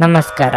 ನಮಸ್ಕಾರ.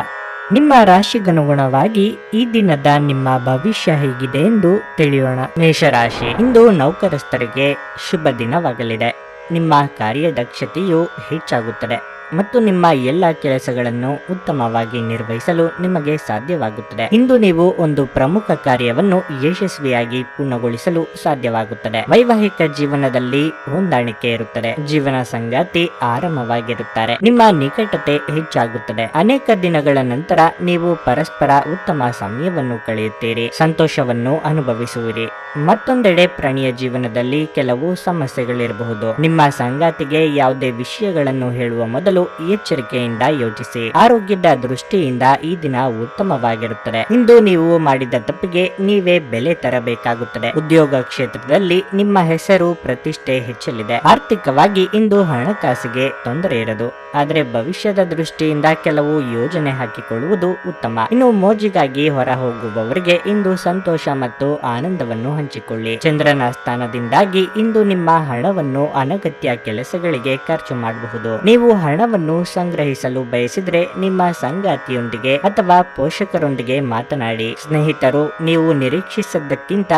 ನಿಮ್ಮ ರಾಶಿಗನುಗುಣವಾಗಿ ಈ ದಿನದ ನಿಮ್ಮ ಭವಿಷ್ಯ ಹೇಗಿದೆ ಎಂದು ತಿಳಿಯೋಣ. ಮೇಷರಾಶಿ, ಇಂದು ನೌಕರಸ್ಥರಿಗೆ ಶುಭ ದಿನವಾಗಲಿದೆ. ನಿಮ್ಮ ಕಾರ್ಯದಕ್ಷತೆಯು ಹೆಚ್ಚಾಗುತ್ತದೆ. ಮತ್ತು ನಿಮ್ಮ ಎಲ್ಲ ಕೆಲಸಗಳನ್ನು ಉತ್ತಮವಾಗಿ ನಿರ್ವಹಿಸಲು ನಿಮಗೆ ಸಾಧ್ಯವಾಗುತ್ತದೆ. ಇಂದು ನೀವು ಒಂದು ಪ್ರಮುಖ ಕಾರ್ಯವನ್ನು ಯಶಸ್ವಿಯಾಗಿ ಪೂರ್ಣಗೊಳಿಸಲು ಸಾಧ್ಯವಾಗುತ್ತದೆ. ವೈವಾಹಿಕ ಜೀವನದಲ್ಲಿ ಹೊಂದಾಣಿಕೆ ಇರುತ್ತದೆ. ಜೀವನ ಸಂಗಾತಿ ಆರಾಮವಾಗಿರುತ್ತಾರೆ ನಿಮ್ಮ ನಿಕಟತೆ ಹೆಚ್ಚಾಗುತ್ತದೆ. ಅನೇಕ ದಿನಗಳ ನಂತರ ನೀವು ಪರಸ್ಪರ ಉತ್ತಮ ಸಮಯವನ್ನು ಕಳೆಯುತ್ತೀರಿ. ಸಂತೋಷವನ್ನು ಅನುಭವಿಸುವಿರಿ. ಮತ್ತೊಂದೆಡೆ ಪ್ರಾಣಿಯ ಜೀವನದಲ್ಲಿ ಕೆಲವು ಸಮಸ್ಯೆಗಳಿರಬಹುದು. ನಿಮ್ಮ ಸಂಗಾತಿಗೆ ಯಾವುದೇ ವಿಷಯಗಳನ್ನು ಹೇಳುವ ಮೊದಲು ಎಚ್ಚರಿಕೆಯಿಂದ ಯೋಚಿಸಿ. ಆರೋಗ್ಯದ ದೃಷ್ಟಿಯಿಂದ ಈ ದಿನ ಉತ್ತಮವಾಗಿರುತ್ತದೆ. ಇಂದು ನೀವು ಮಾಡಿದ ತಪ್ಪಿಗೆ ನೀವೇ ಬೆಲೆ ತರಬೇಕಾಗುತ್ತದೆ. ಉದ್ಯೋಗ ಕ್ಷೇತ್ರದಲ್ಲಿ ನಿಮ್ಮ ಹೆಸರು ಪ್ರತಿಷ್ಠೆ ಹೆಚ್ಚಲಿದೆ. ಆರ್ಥಿಕವಾಗಿ ಇಂದು ಹಣಕಾಸಿಗೆ ತೊಂದರೆ ಇರದು. ಆದರೆ ಭವಿಷ್ಯದ ದೃಷ್ಟಿಯಿಂದ ಕೆಲವು ಯೋಜನೆ ಹಾಕಿಕೊಳ್ಳುವುದು ಉತ್ತಮ. ಇನ್ನು ಮೋಜಿಗಾಗಿ ಹೊರ ಹೋಗುವವರಿಗೆ ಇಂದು ಸಂತೋಷ ಮತ್ತು ಆನಂದವನ್ನು ಹಂಚಿಕೊಳ್ಳಿ. ಚಂದ್ರನ ಸ್ಥಾನದಿಂದಾಗಿ ಇಂದು ನಿಮ್ಮ ಹಣವನ್ನು ಅನಗತ್ಯ ಕೆಲಸಗಳಿಗೆ ಖರ್ಚು ಮಾಡಬಹುದು. ನೀವು ಹಣವನ್ನು ಸಂಗ್ರಹಿಸಲು ಬಯಸಿದ್ರೆ ನಿಮ್ಮ ಸಂಗಾತಿಯೊಂದಿಗೆ ಅಥವಾ ಪೋಷಕರೊಂದಿಗೆ ಮಾತನಾಡಿ. ಸ್ನೇಹಿತರು, ನೀವು ನಿರೀಕ್ಷಿಸಿದ್ದಕ್ಕಿಂತ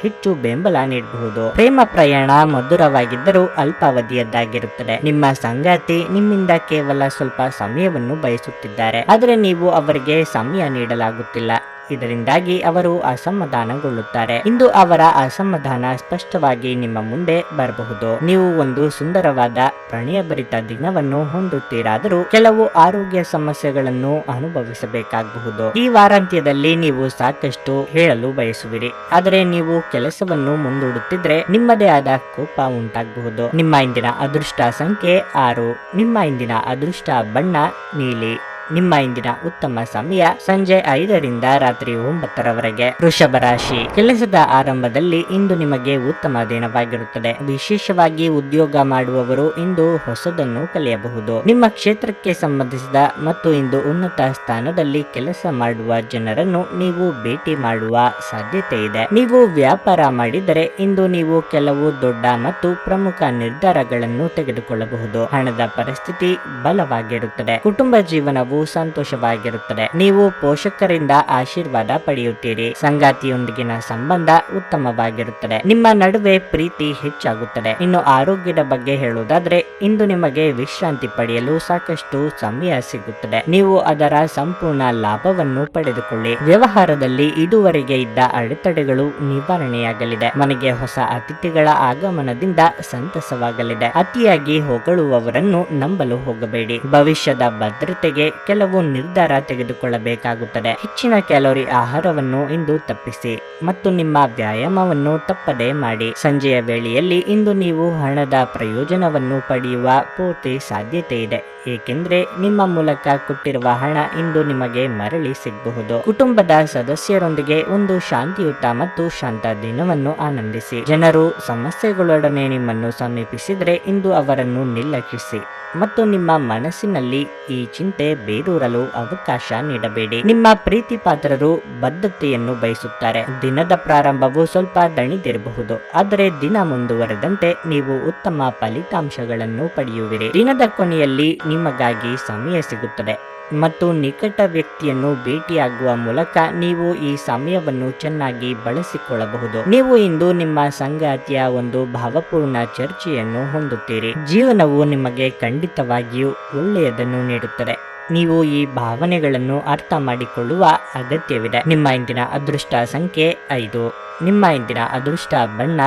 ಹೆಚ್ಚು ಬೆಂಬಲ ನೀಡಬಹುದು. ಪ್ರೇಮ ಪ್ರಯಾಣ ಮಧುರವಾಗಿದ್ದರೂ ಅಲ್ಪಾವಧಿಯದ್ದಾಗಿರುತ್ತದೆ. ನಿಮ್ಮ ಸಂಗಾತಿ ನಿಮ್ಮಿಂದ ಕೇವಲ ಸ್ವಲ್ಪ ಸಮಯವನ್ನು ಬಯಸುತ್ತಿದ್ದಾರೆ. ಆದರೆ ನೀವು ಅವರಿಗೆ ಸಮಯ ನೀಡಲಾಗುತ್ತಿಲ್ಲ. ಇದರಿಂದಾಗಿ ಅವರು ಅಸಮಾಧಾನಗೊಳ್ಳುತ್ತಾರೆ. ಇಂದು ಅವರ ಅಸಮಾಧಾನ ಸ್ಪಷ್ಟವಾಗಿ ನಿಮ್ಮ ಮುಂದೆ ಬರಬಹುದು. ನೀವು ಒಂದು ಸುಂದರವಾದ ಪ್ರಣಯಭರಿತ ದಿನವನ್ನು ಹೊಂದುತ್ತೀರಾದರೂ ಕೆಲವು ಆರೋಗ್ಯ ಸಮಸ್ಯೆಗಳನ್ನು ಅನುಭವಿಸಬೇಕಾಗಬಹುದು. ಈ ವಾರಾಂತ್ಯದಲ್ಲಿ ನೀವು ಸಾಕಷ್ಟು ಹೇಳಲು ಬಯಸುವಿರಿ. ಆದರೆ ನೀವು ಕೆಲಸವನ್ನು ಮುಂದೂಡುತ್ತಿದ್ರೆ ನಿಮ್ಮದೇ ಆದ ಕೋಪ ಉಂಟಾಗಬಹುದು. ನಿಮ್ಮ ಇಂದಿನ ಅದೃಷ್ಟ ಸಂಖ್ಯೆ ಆರು. ನಿಮ್ಮ ಇಂದಿನ ಅದೃಷ್ಟ ಬಣ್ಣ ನೀಲಿ. ನಿಮ್ಮ ಇಂದಿನ ಉತ್ತಮ ಸಮಯ ಸಂಜೆ ಐದರಿಂದ ರಾತ್ರಿ ಒಂಬತ್ತರವರೆಗೆ. ವೃಷಭ ರಾಶಿ. ಕೆಲಸದ ಆರಂಭದಲ್ಲಿ ಇಂದು ನಿಮಗೆ ಉತ್ತಮ ದಿನವಾಗಿರುತ್ತದೆ. ವಿಶೇಷವಾಗಿ ಉದ್ಯೋಗ ಮಾಡುವವರು ಇಂದು ಹೊಸದನ್ನು ಕಲಿಯಬಹುದು. ನಿಮ್ಮ ಕ್ಷೇತ್ರಕ್ಕೆ ಸಂಬಂಧಿಸಿದ ಮತ್ತು ಇಂದು ಉನ್ನತ ಸ್ಥಾನದಲ್ಲಿ ಕೆಲಸ ಮಾಡುವ ಜನರನ್ನು ನೀವು ಭೇಟಿ ಮಾಡುವ ಸಾಧ್ಯತೆ ಇದೆ. ನೀವು ವ್ಯಾಪಾರ ಮಾಡಿದರೆ ಇಂದು ನೀವು ಕೆಲವು ದೊಡ್ಡ ಮತ್ತು ಪ್ರಮುಖ ನಿರ್ಧಾರಗಳನ್ನು ತೆಗೆದುಕೊಳ್ಳಬಹುದು. ಹಣದ ಪರಿಸ್ಥಿತಿ ಬಲವಾಗಿರುತ್ತದೆ. ಕುಟುಂಬ ಜೀವನವು ಸಂತೋಷವಾಗಿರುತ್ತದೆ. ನೀವು ಪೋಷಕರಿಂದ ಆಶೀರ್ವಾದ ಪಡೆಯುತ್ತೀರಿ. ಸಂಗಾತಿಯೊಂದಿಗಿನ ಸಂಬಂಧ ಉತ್ತಮವಾಗಿರುತ್ತದೆ. ನಿಮ್ಮ ನಡುವೆ ಪ್ರೀತಿ ಹೆಚ್ಚಾಗುತ್ತದೆ. ಇನ್ನು ಆರೋಗ್ಯದ ಬಗ್ಗೆ ಹೇಳುವುದಾದ್ರೆ, ಇಂದು ನಿಮಗೆ ವಿಶ್ರಾಂತಿ ಪಡೆಯಲು ಸಾಕಷ್ಟು ಸಮಯ ಸಿಗುತ್ತದೆ. ನೀವು ಅದರ ಸಂಪೂರ್ಣ ಲಾಭವನ್ನು ಪಡೆದುಕೊಳ್ಳಿ. ವ್ಯವಹಾರದಲ್ಲಿ ಇದುವರೆಗೆ ಇದ್ದ ಅಡೆತಡೆಗಳು ನಿವಾರಣೆಯಾಗಲಿದೆ. ಮನೆಗೆ ಹೊಸ ಅತಿಥಿಗಳ ಆಗಮನದಿಂದ ಸಂತಸವಾಗಲಿದೆ. ಅತಿಯಾಗಿ ಹೊಗಳುವವರನ್ನು ನಂಬಲು ಹೋಗಬೇಡಿ. ಭವಿಷ್ಯದ ಭದ್ರತೆಗೆ ಕೆಲವು ನಿರ್ಧಾರ ತೆಗೆದುಕೊಳ್ಳಬೇಕಾಗುತ್ತದೆ. ಹೆಚ್ಚಿನ ಕ್ಯಾಲೋರಿ ಆಹಾರವನ್ನು ಇಂದು ತಪ್ಪಿಸಿ ಮತ್ತು ನಿಮ್ಮ ವ್ಯಾಯಾಮವನ್ನು ತಪ್ಪದೆ ಮಾಡಿ. ಸಂಜೆಯ ವೇಳೆಯಲ್ಲಿ ಇಂದು ನೀವು ಹಣದ ಪ್ರಯೋಜನವನ್ನು ಪಡೆಯುವ ಪೂರ್ತಿ ಸಾಧ್ಯತೆ ಇದೆ ಏಕೆಂದ್ರೆ ನಿಮ್ಮ ಮೂಲಕ ಕೊಟ್ಟಿರುವ ಹಣ ಇಂದು ನಿಮಗೆ ಮರಳಿ ಸಿಗಬಹುದು. ಕುಟುಂಬದ ಸದಸ್ಯರೊಂದಿಗೆ ಒಂದು ಶಾಂತಿಯುತ ಮತ್ತು ಶಾಂತ ದಿನವನ್ನು ಆನಂದಿಸಿ. ಜನರು ಸಮಸ್ಯೆಗಳೊಡನೆ ನಿಮ್ಮನ್ನು ಸಮೀಪಿಸಿದರೆ ಇಂದು ಅವರನ್ನು ನಿರ್ಲಕ್ಷಿಸಿ ಮತ್ತು ನಿಮ್ಮ ಮನಸ್ಸಿನಲ್ಲಿ ಈ ಚಿಂತೆ ಬೇರೂರಲು ಅವಕಾಶ ನೀಡಬೇಡಿ. ನಿಮ್ಮ ಪ್ರೀತಿ ಪಾತ್ರರು ಬದ್ಧತೆಯನ್ನು ಬಯಸುತ್ತಾರೆ. ದಿನದ ಪ್ರಾರಂಭವು ಸ್ವಲ್ಪ ದಣಿದಿರಬಹುದು. ಆದರೆ ದಿನ ಮುಂದುವರೆದಂತೆ ನೀವು ಉತ್ತಮ ಫಲಿತಾಂಶಗಳನ್ನು ಪಡೆಯುವಿರಿ. ದಿನದ ಕೊನೆಯಲ್ಲಿ ನಿಮಗಾಗಿ ಸಮಯ ಸಿಗುತ್ತದೆ. ಮತ್ತು ನಿಕಟ ವ್ಯಕ್ತಿಯನ್ನು ಭೇಟಿಯಾಗುವ ಮೂಲಕ ನೀವು ಈ ಸಮಯವನ್ನು ಚೆನ್ನಾಗಿ ಬಳಸಿಕೊಳ್ಳಬಹುದು. ನೀವು ಇಂದು ನಿಮ್ಮ ಸಂಗಾತಿಯ ಒಂದು ಭಾವಪೂರ್ಣ ಚರ್ಚೆಯನ್ನು ಹೊಂದುತ್ತೀರಿ. ಜೀವನವು ನಿಮಗೆ ಖಂಡಿತವಾಗಿಯೂ ಒಳ್ಳೆಯದನ್ನು ನೀಡುತ್ತದೆ. ನೀವು ಈ ಭಾವನೆಗಳನ್ನು ಅರ್ಥ ಮಾಡಿಕೊಳ್ಳುವ ಅಗತ್ಯವಿದೆ. ನಿಮ್ಮ ಇಂದಿನ ಅದೃಷ್ಟ ಸಂಖ್ಯೆ ಐದು. ನಿಮ್ಮ ಇಂದಿನ ಅದೃಷ್ಟ ಬಣ್ಣ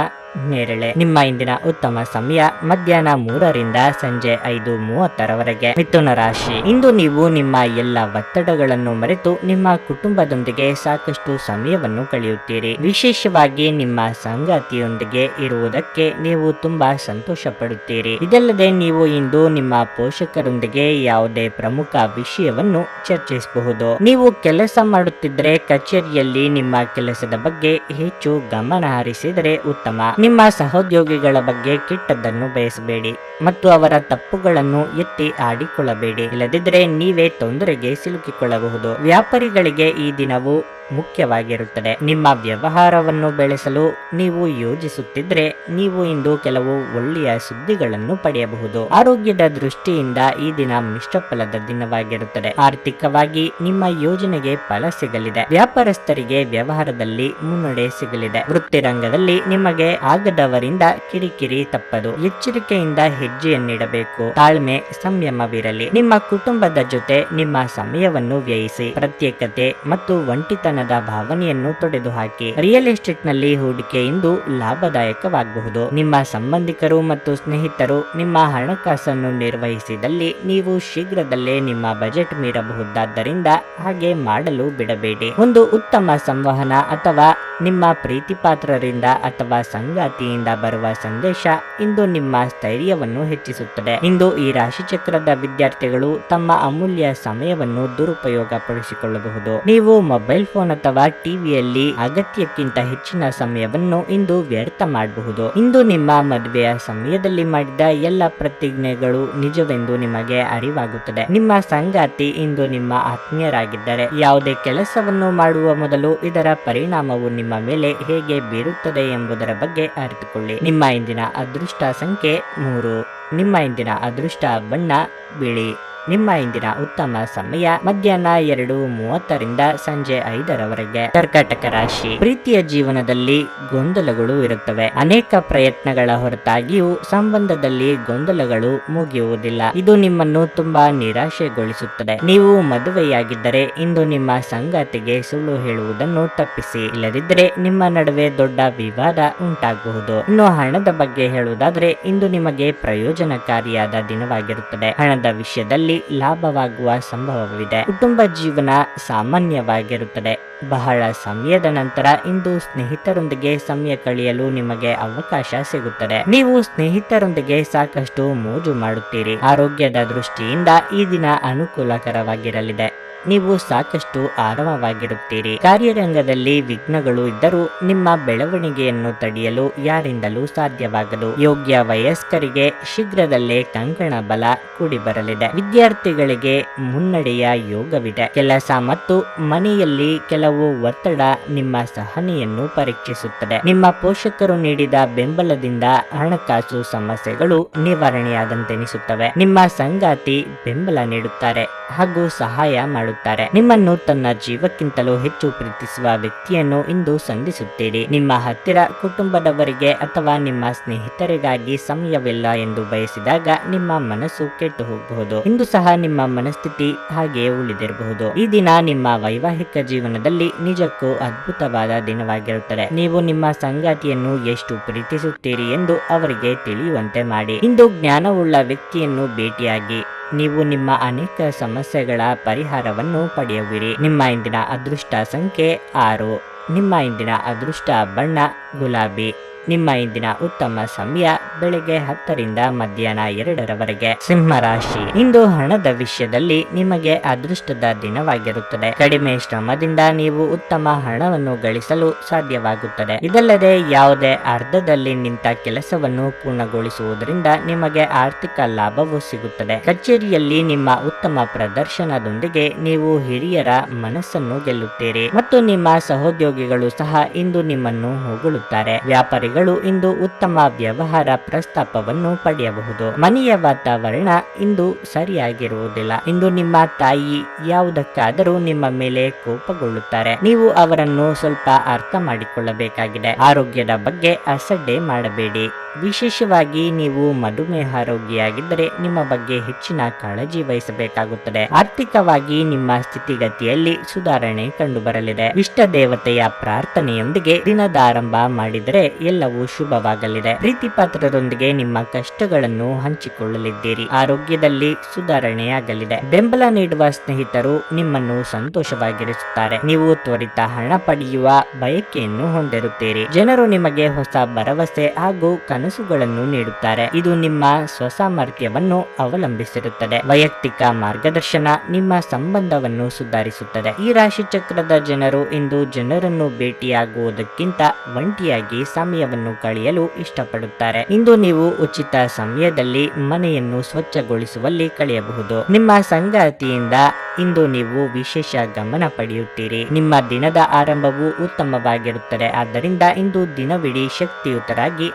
ನೇರಳೆ. ನಿಮ್ಮ ಇಂದಿನ ಉತ್ತಮ ಸಮಯ ಮಧ್ಯಾಹ್ನ ಮೂರರಿಂದ ಸಂಜೆ ಐದು ಮೂವತ್ತರವರೆಗೆ. ಮಿಥುನ ರಾಶಿ. ಇಂದು ನೀವು ನಿಮ್ಮ ಎಲ್ಲ ಒತ್ತಡಗಳನ್ನು ಮರೆತು ನಿಮ್ಮ ಕುಟುಂಬದೊಂದಿಗೆ ಸಾಕಷ್ಟು ಸಮಯವನ್ನು ಕಳೆಯುತ್ತೀರಿ. ವಿಶೇಷವಾಗಿ ನಿಮ್ಮ ಸಂಗಾತಿಯೊಂದಿಗೆ ಇರುವುದಕ್ಕೆ ನೀವು ತುಂಬಾ ಸಂತೋಷ ಪಡುತ್ತೀರಿ ಇದಲ್ಲದೆ ನೀವು ಇಂದು ನಿಮ್ಮ ಪೋಷಕರೊಂದಿಗೆ ಯಾವುದೇ ಪ್ರಮುಖ ವಿಷಯವನ್ನು ಚರ್ಚಿಸಬಹುದು. ನೀವು ಕೆಲಸ ಮಾಡುತ್ತಿದ್ದರೆ ಕಚೇರಿಯಲ್ಲಿ ನಿಮ್ಮ ಕೆಲಸದ ಬಗ್ಗೆ ಹೆಚ್ಚು ಗಮನ ಹರಿಸಿದರೆ ಉತ್ತಮ. ನಿಮ್ಮ ಸಹೋದ್ಯೋಗಿಗಳ ಬಗ್ಗೆ ಕೆಟ್ಟದ್ದನ್ನು ಬಯಸಬೇಡಿ ಮತ್ತು ಅವರ ತಪ್ಪುಗಳನ್ನು ಎತ್ತಿ ಆಡಿಕೊಳ್ಳಬೇಡಿ. ಇಲ್ಲದಿದ್ದರೆ ನೀವೇ ತೊಂದರೆಗೆ ಸಿಲುಕಿಕೊಳ್ಳಬಹುದು. ವ್ಯಾಪಾರಿಗಳಿಗೆ ಈ ದಿನವು ಮುಖ್ಯವಾಗಿರುತ್ತದೆ. ನಿಮ್ಮ ವ್ಯವಹಾರವನ್ನು ಬೆಳೆಸಲು ನೀವು ಯೋಜಿಸುತ್ತಿದ್ರೆ ನೀವು ಇಂದು ಕೆಲವು ಒಳ್ಳೆಯ ಸುದ್ದಿಗಳನ್ನು ಪಡೆಯಬಹುದು. ಆರೋಗ್ಯದ ದೃಷ್ಟಿಯಿಂದ ಈ ದಿನ ಮಿಶ್ರ ದಿನವಾಗಿರುತ್ತದೆ. ಆರ್ಥಿಕವಾಗಿ ನಿಮ್ಮ ಯೋಜನೆಗೆ ಫಲ ಸಿಗಲಿದೆ. ವ್ಯಾಪಾರಸ್ಥರಿಗೆ ವ್ಯವಹಾರದಲ್ಲಿ ಮುನ್ನಡೆ ಸಿಗಲಿದೆ. ವೃತ್ತಿರಂಗದಲ್ಲಿ ನಿಮಗೆ ಆಗದವರಿಂದ ಕಿರಿಕಿರಿ ತಪ್ಪದು. ಎಚ್ಚರಿಕೆಯಿಂದ ಹೆಜ್ಜೆಯನ್ನಿಡಬೇಕು. ತಾಳ್ಮೆ, ಸಂಯಮವಿರಲಿ. ನಿಮ್ಮ ಕುಟುಂಬದ ಜೊತೆ ನಿಮ್ಮ ಸಮಯವನ್ನು ವ್ಯಯಿಸಿ. ಪ್ರತ್ಯೇಕತೆ ಮತ್ತು ಒಂಟಿತನದ ಭಾವನೆಯನ್ನು ತೊಡೆದುಹಾಕಿ ರಿಯಲ್ ಎಸ್ಟೇಟ್ನಲ್ಲಿ ಹೂಡಿಕೆ ಇಂದು ಲಾಭದಾಯಕವಾಗಬಹುದು. ನಿಮ್ಮ ಸಂಬಂಧಿಕರು ಮತ್ತು ಸ್ನೇಹಿತರು ನಿಮ್ಮ ಹಣಕಾಸನ್ನು ನಿರ್ವಹಿಸಿದಲ್ಲಿ ನೀವು ಶೀಘ್ರದಲ್ಲೇ ನಿಮ್ಮ ಬಜೆಟ್ ಮೀರಬಹುದಾದ್ದರಿಂದ ಹಾಗೆ ಮಾಡಲು ಬಿಡಬೇಡಿ. ಒಂದು ಉತ್ತಮ ಸಂವಹನ ಅಥವಾ ನಿಮ್ಮ ಪ್ರೀತಿಪಾತ್ರರಿಂದ ಅಥವಾ ಸಂಗಾತಿಯಿಂದ ಬರುವ ಸಂದೇಶ ಇಂದು ನಿಮ್ಮ ಸ್ಥೈರ್ಯವನ್ನು ಹೆಚ್ಚಿಸುತ್ತದೆ. ಇಂದು ಈ ರಾಶಿಚಕ್ರದ ವಿದ್ಯಾರ್ಥಿಗಳು ತಮ್ಮ ಅಮೂಲ್ಯ ಸಮಯವನ್ನು ದುರುಪಯೋಗ ಪಡಿಸಿಕೊಳ್ಳಬಹುದು ನೀವು ಮೊಬೈಲ್ ಫೋನ್ ಅಥವಾ ಟಿವಿಯಲ್ಲಿ ಅಗತ್ಯಕ್ಕಿಂತ ಹೆಚ್ಚಿನ ಸಮಯವನ್ನು ಇಂದು ವ್ಯರ್ಥ ಮಾಡಬಹುದು. ಇಂದು ನಿಮ್ಮ ಮದುವೆಯ ಸಮಯದಲ್ಲಿ ಮಾಡಿದ ಎಲ್ಲ ಪ್ರತಿಜ್ಞೆಗಳು ನಿಜವೆಂದು ನಿಮಗೆ ಅರಿವಾಗುತ್ತದೆ. ನಿಮ್ಮ ಸಂಗಾತಿ ಇಂದು ನಿಮ್ಮ ಆತ್ಮೀಯರಾಗಿದ್ದರೆ ಯಾವುದೇ ಕೆಲಸವನ್ನು ಮಾಡುವ ಮೊದಲು ಇದರ ಪರಿಣಾಮವು ನಿಮ್ಮ ಮೇಲೆ ಹೇಗೆ ಬೀರುತ್ತದೆ ಎಂಬುದರ ಬಗ್ಗೆ ಅರಿತುಕೊಳ್ಳಿ. ನಿಮ್ಮ ಇಂದಿನ ಅದೃಷ್ಟ ಸಂಖ್ಯೆ ಮೂರು. ನಿಮ್ಮ ಇಂದಿನ ಅದೃಷ್ಟ ಬಣ್ಣ ಬಿಳಿ. ನಿಮ್ಮ ಇಂದಿನ ಉತ್ತಮ ಸಮಯ ಮಧ್ಯಾಹ್ನ ಎರಡು ಮೂವತ್ತರಿಂದ ಸಂಜೆ ಐದರವರೆಗೆ. ಕರ್ಕಾಟಕ ರಾಶಿ. ಪ್ರೀತಿಯ ಜೀವನದಲ್ಲಿ ಗೊಂದಲಗಳು ಇರುತ್ತವೆ. ಅನೇಕ ಪ್ರಯತ್ನಗಳ ಹೊರತಾಗಿಯೂ ಸಂಬಂಧದಲ್ಲಿ ಗೊಂದಲಗಳು ಮುಗಿಯುವುದಿಲ್ಲ. ಇದು ನಿಮ್ಮನ್ನು ತುಂಬಾ ನಿರಾಶೆಗೊಳಿಸುತ್ತದೆ. ನೀವು ಮದುವೆಯಾಗಿದ್ದರೆ ಇಂದು ನಿಮ್ಮ ಸಂಗಾತಿಗೆ ಸುಳ್ಳು ಹೇಳುವುದನ್ನು ತಪ್ಪಿಸಿ. ಇಲ್ಲದಿದ್ದರೆ ನಿಮ್ಮ ನಡುವೆ ದೊಡ್ಡ ವಿವಾದ ಉಂಟಾಗಬಹುದು ಇನ್ನು ಹಣದ ಬಗ್ಗೆ ಹೇಳುವುದಾದ್ರೆ ಇಂದು ನಿಮಗೆ ಪ್ರಯೋಜನಕಾರಿಯಾದ ದಿನವಾಗಿರುತ್ತದೆ. ಹಣದ ವಿಷಯದಲ್ಲಿ ಲಾಭವಾಗುವ ಸಂಭವವಿದೆ. ಕುಟುಂಬ ಜೀವನ ಸಾಮಾನ್ಯವಾಗಿರುತ್ತದೆ. ಬಹಳ ಸಮಯದ ನಂತರ ಇಂದು ಸ್ನೇಹಿತರೊಂದಿಗೆ ಸಮಯ ಕಳೆಯಲು ನಿಮಗೆ ಅವಕಾಶ ಸಿಗುತ್ತದೆ. ನೀವು ಸ್ನೇಹಿತರೊಂದಿಗೆ ಸಾಕಷ್ಟು ಮೋಜು ಮಾಡುತ್ತೀರಿ. ಆರೋಗ್ಯದ ದೃಷ್ಟಿಯಿಂದ ಈ ದಿನ ಅನುಕೂಲಕರವಾಗಿರಲಿದೆ. ನೀವು ಸಾಕಷ್ಟು ಆರಾಮವಾಗಿರುತ್ತೀರಿ. ಕಾರ್ಯರಂಗದಲ್ಲಿ ವಿಘ್ನಗಳು ಇದ್ದರೂ ನಿಮ್ಮ ಬೆಳವಣಿಗೆಯನ್ನು ತಡೆಯಲು ಯಾರಿಂದಲೂ ಸಾಧ್ಯವಾಗದು. ಯೋಗ್ಯ ವಯಸ್ಕರಿಗೆ ಶೀಘ್ರದಲ್ಲೇ ಕಂಕಣ ಬಲ ಕೂಡಿ ಬರಲಿದೆ ವಿದ್ಯಾರ್ಥಿಗಳಿಗೆ ಮುನ್ನಡೆಯ ಯೋಗವಿದೆ. ಕೆಲಸ ಮತ್ತು ಮನೆಯಲ್ಲಿ ಕೆಲವು ಒತ್ತಡ ನಿಮ್ಮ ಸಹನೆಯನ್ನು ಪರೀಕ್ಷಿಸುತ್ತದೆ. ನಿಮ್ಮ ಪೋಷಕರು ನೀಡಿದ ಬೆಂಬಲದಿಂದ ಹಣಕಾಸು ಸಮಸ್ಯೆಗಳು ನಿವಾರಣೆಯಾದಂತೆನಿಸುತ್ತವೆ. ನಿಮ್ಮ ಸಂಗಾತಿ ಬೆಂಬಲ ನೀಡುತ್ತಾರೆ ಹಾಗೂ ಸಹಾಯ ಮಾಡುತ್ತಾರೆ. ನಿಮ್ಮನ್ನು ತನ್ನ ಜೀವಕ್ಕಿಂತಲೂ ಹೆಚ್ಚು ಪ್ರೀತಿಸುವ ವ್ಯಕ್ತಿಯನ್ನು ಇಂದು ಸಂಧಿಸುತ್ತೀರಿ. ನಿಮ್ಮ ಹತ್ತಿರ ಕುಟುಂಬದವರಿಗೆ ಅಥವಾ ನಿಮ್ಮ ಸ್ನೇಹಿತರಿಗಾಗಿ ಸಮಯವಿಲ್ಲ ಎಂದು ಬಯಸಿದಾಗ ನಿಮ್ಮ ಮನಸ್ಸು ಕೆಟ್ಟು ಹೋಗಬಹುದು ಇಂದು ಸಹ ನಿಮ್ಮ ಮನಸ್ಥಿತಿ ಹಾಗೆಯೇ ಉಳಿದಿರಬಹುದು. ಈ ದಿನ ನಿಮ್ಮ ವೈವಾಹಿಕ ಜೀವನದಲ್ಲಿ ನಿಜಕ್ಕೂ ಅದ್ಭುತವಾದ ದಿನವಾಗಿರುತ್ತದೆ. ನೀವು ನಿಮ್ಮ ಸಂಗಾತಿಯನ್ನು ಎಷ್ಟು ಪ್ರೀತಿಸುತ್ತೀರಿ ಎಂದು ಅವರಿಗೆ ತಿಳಿಯುವಂತೆ ಮಾಡಿ. ಇಂದು ಜ್ಞಾನವುಳ್ಳ ವ್ಯಕ್ತಿಯನ್ನು ಭೇಟಿಯಾಗಿ ನೀವು ನಿಮ್ಮ ಅನೇಕ ಸಮಸ್ಯೆಗಳ ಪರಿಹಾರವನ್ನು ಪಡೆಯುವಿರಿ. ನಿಮ್ಮ ಇಂದಿನ ಅದೃಷ್ಟ ಸಂಖ್ಯೆ ಆರು. ನಿಮ್ಮ ಇಂದಿನ ಅದೃಷ್ಟ ಬಣ್ಣ ಗುಲಾಬಿ. ನಿಮ್ಮ ಇಂದಿನ ಉತ್ತಮ ಸಮಯ ಬೆಳಿಗ್ಗೆ ಹತ್ತರಿಂದ ಮಧ್ಯಾಹ್ನ ಎರಡರವರೆಗೆ. ಸಿಂಹ ರಾಶಿ ಇಂದು ಹಣದ ವಿಷಯದಲ್ಲಿ ನಿಮಗೆ ಅದೃಷ್ಟದ ದಿನವಾಗಿರುತ್ತದೆ. ಕಡಿಮೆ ಶ್ರಮದಿಂದ ನೀವು ಉತ್ತಮ ಹಣವನ್ನು ಗಳಿಸಲು ಸಾಧ್ಯವಾಗುತ್ತದೆ. ಇದಲ್ಲದೆ ಯಾವುದೇ ಅರ್ಧದಲ್ಲಿ ನಿಂತ ಕೆಲಸವನ್ನು ಪೂರ್ಣಗೊಳಿಸುವುದರಿಂದ ನಿಮಗೆ ಆರ್ಥಿಕ ಲಾಭವು ಸಿಗುತ್ತದೆ. ಕಚೇರಿಯಲ್ಲಿ ನಿಮ್ಮ ಉತ್ತಮ ಪ್ರದರ್ಶನದೊಂದಿಗೆ ನೀವು ಹಿರಿಯರ ಮನಸ್ಸನ್ನು ಗೆಲ್ಲುತ್ತೀರಿ. ಮತ್ತು ನಿಮ್ಮ ಸಹೋದ್ಯೋಗಿಗಳು ಸಹ ಇಂದು ನಿಮ್ಮನ್ನು ಹೊಗಳುತ್ತಾರೆ. ವ್ಯಾಪಾರಿಗಳು ಇಂದು ಉತ್ತಮ ವ್ಯವಹಾರ ಪ್ರಸ್ತಾಪವನ್ನು ಪಡೆಯಬಹುದು. ಮನೆಯ ವಾತಾವರಣ ಇಂದು ಸರಿಯಾಗಿರುವುದಿಲ್ಲ. ಇಂದು ನಿಮ್ಮ ತಾಯಿ ಯಾವುದಕ್ಕಾದರೂ ನಿಮ್ಮ ಮೇಲೆ ಕೋಪಗೊಳ್ಳುತ್ತಾರೆ. ನೀವು ಅವರನ್ನು ಸ್ವಲ್ಪ ಅರ್ಥ ಮಾಡಿಕೊಳ್ಳಬೇಕಾಗಿದೆ. ಆರೋಗ್ಯದ ಬಗ್ಗೆ ಅಸಡ್ಡೆ ಮಾಡಬೇಡಿ. ವಿಶೇಷವಾಗಿ ನೀವು ಮಧುಮೇಹ ರೋಗಿಯಾಗಿದ್ದರೆ ನಿಮ್ಮ ಬಗ್ಗೆ ಹೆಚ್ಚಿನ ಕಾಳಜಿ ವಹಿಸಬೇಕಾಗುತ್ತದೆ. ಆರ್ಥಿಕವಾಗಿ ನಿಮ್ಮ ಸ್ಥಿತಿಗತಿಯಲ್ಲಿ ಸುಧಾರಣೆ ಕಂಡುಬರಲಿದೆ. ಇಷ್ಟ ದೇವತೆಯ ಪ್ರಾರ್ಥನೆಯೊಂದಿಗೆ ದಿನದ ಆರಂಭ ಮಾಡಿದರೆ ಎಲ್ಲವೂ ಶುಭವಾಗಲಿದೆ. ಪ್ರೀತಿ ಪಾತ್ರರೊಂದಿಗೆ ನಿಮ್ಮ ಕಷ್ಟಗಳನ್ನು ಹಂಚಿಕೊಳ್ಳಲಿದ್ದೀರಿ. ಆರೋಗ್ಯದಲ್ಲಿ ಸುಧಾರಣೆಯಾಗಲಿದೆ. ಬೆಂಬಲ ನೀಡುವ ಸ್ನೇಹಿತರು ನಿಮ್ಮನ್ನು ಸಂತೋಷವಾಗಿರಿಸುತ್ತಾರೆ. ನೀವು ತ್ವರಿತ ಹಣ ಪಡೆಯುವ ಬಯಕೆಯನ್ನು ಹೊಂದಿರುತ್ತೀರಿ. ಜನರು ನಿಮಗೆ ಹೊಸ ಭರವಸೆ ಹಾಗೂ ಕನಸುಗಳನ್ನು ನೀಡುತ್ತಾರೆ. ಇದು ನಿಮ್ಮ ಸ್ವಸಾಮರ್ಥ್ಯವನ್ನು ಅವಲಂಬಿಸಿರುತ್ತದೆ. ವೈಯಕ್ತಿಕ ಮಾರ್ಗದರ್ಶನ ನಿಮ್ಮ ಸಂಬಂಧವನ್ನು ಸುಧಾರಿಸುತ್ತದೆ. ಈ ರಾಶಿ ಚಕ್ರದ ಜನರು ಇಂದು ಜನರನ್ನು ಭೇಟಿಯಾಗುವುದಕ್ಕಿಂತ ಒಂಟಿಯಾಗಿ ಸಮಯವನ್ನು ಕಳೆಯಲು ಇಷ್ಟಪಡುತ್ತಾರೆ. ಇಂದು ನೀವು ಉಚಿತ ಸಮಯದಲ್ಲಿ ಮನೆಯನ್ನು ಸ್ವಚ್ಛಗೊಳಿಸುವಲ್ಲಿ ಕಳೆಯಬಹುದು. ನಿಮ್ಮ ಸಂಗಾತಿಯಿಂದ ಇಂದು ನೀವು ವಿಶೇಷ ಗಮನ ಪಡೆಯುತ್ತೀರಿ. ನಿಮ್ಮ ದಿನದ ಆರಂಭವು ಉತ್ತಮವಾಗಿರುತ್ತದೆ. ಆದ್ದರಿಂದ ಇಂದು ದಿನವಿಡೀ ಶಕ್ತಿಯುತರಾಗಿ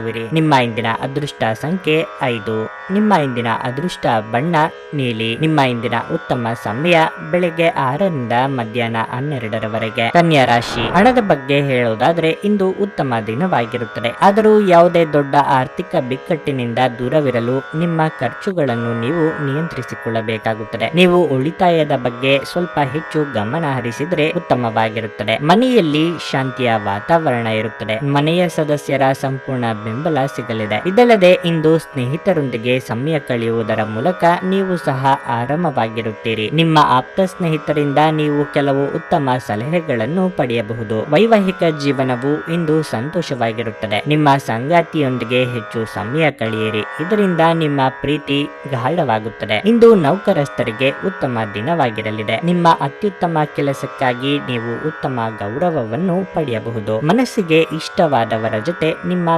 ಅನುಭವಿಸುವಿರಿ ನಿಮ್ಮ ಇಂದಿನ ಅದೃಷ್ಟ ಸಂಖ್ಯೆ ಐದು. ನಿಮ್ಮ ಇಂದಿನ ಅದೃಷ್ಟ ಬಣ್ಣ ನೀಲಿ. ನಿಮ್ಮ ಇಂದಿನ ಉತ್ತಮ ಸಮಯ ಬೆಳಿಗ್ಗೆ ಆರರಿಂದ ಮಧ್ಯಾಹ್ನ ಹನ್ನೆರಡರವರೆಗೆ. ಕನ್ಯಾ ರಾಶಿ. ಹಣದ ಬಗ್ಗೆ ಹೇಳೋದಾದ್ರೆ ಇಂದು ಉತ್ತಮ ದಿನವಾಗಿರುತ್ತದೆ. ಆದರೂ ಯಾವುದೇ ದೊಡ್ಡ ಆರ್ಥಿಕ ಬಿಕ್ಕಟ್ಟಿನಿಂದ ದೂರವಿರಲು ನಿಮ್ಮ ಖರ್ಚುಗಳನ್ನು ನೀವು ನಿಯಂತ್ರಿಸಿಕೊಳ್ಳಬೇಕಾಗುತ್ತದೆ. ನೀವು ಉಳಿತಾಯದ ಬಗ್ಗೆ ಸ್ವಲ್ಪ ಹೆಚ್ಚು ಗಮನ ಹರಿಸಿದ್ರೆ ಉತ್ತಮವಾಗಿರುತ್ತದೆ. ಮನೆಯಲ್ಲಿ ಶಾಂತಿಯ ವಾತಾವರಣ ಇರುತ್ತದೆ. ಮನೆಯ ಸದಸ್ಯರ ಸಂಪೂರ್ಣ ಬೆಂಬಲ ಸಿಗಲಿದೆ ಇದಲ್ಲದೆ ಇಂದು ಸ್ನೇಹಿತರೊಂದಿಗೆ ಸಮಯ ಕಳೆಯುವುದರ ಮೂಲಕ ನೀವು ಸಹ ಆರಾಮವಾಗಿರುತ್ತೀರಿ. ನಿಮ್ಮ ಆಪ್ತ ಸ್ನೇಹಿತರಿಂದ ನೀವು ಕೆಲವು ಉತ್ತಮ ಸಲಹೆಗಳನ್ನು ಪಡೆಯಬಹುದು. ವೈವಾಹಿಕ ಜೀವನವು ಇಂದು ಸಂತೋಷವಾಗಿರುತ್ತದೆ. ನಿಮ್ಮ ಸಂಗಾತಿಯೊಂದಿಗೆ ಹೆಚ್ಚು ಸಮಯ ಕಳೆಯಿರಿ. ಇದರಿಂದ ನಿಮ್ಮ ಪ್ರೀತಿ ಗಾಢವಾಗುತ್ತದೆ. ಇಂದು ನೌಕರಸ್ಥರಿಗೆ ಉತ್ತಮ ದಿನವಾಗಿರಲಿದೆ. ನಿಮ್ಮ ಅತ್ಯುತ್ತಮ ಕೆಲಸಕ್ಕಾಗಿ ನೀವು ಉತ್ತಮ ಗೌರವವನ್ನು ಪಡೆಯಬಹುದು. ಮನಸ್ಸಿಗೆ ಇಷ್ಟವಾದವರ ಜೊತೆ ನಿಮ್ಮ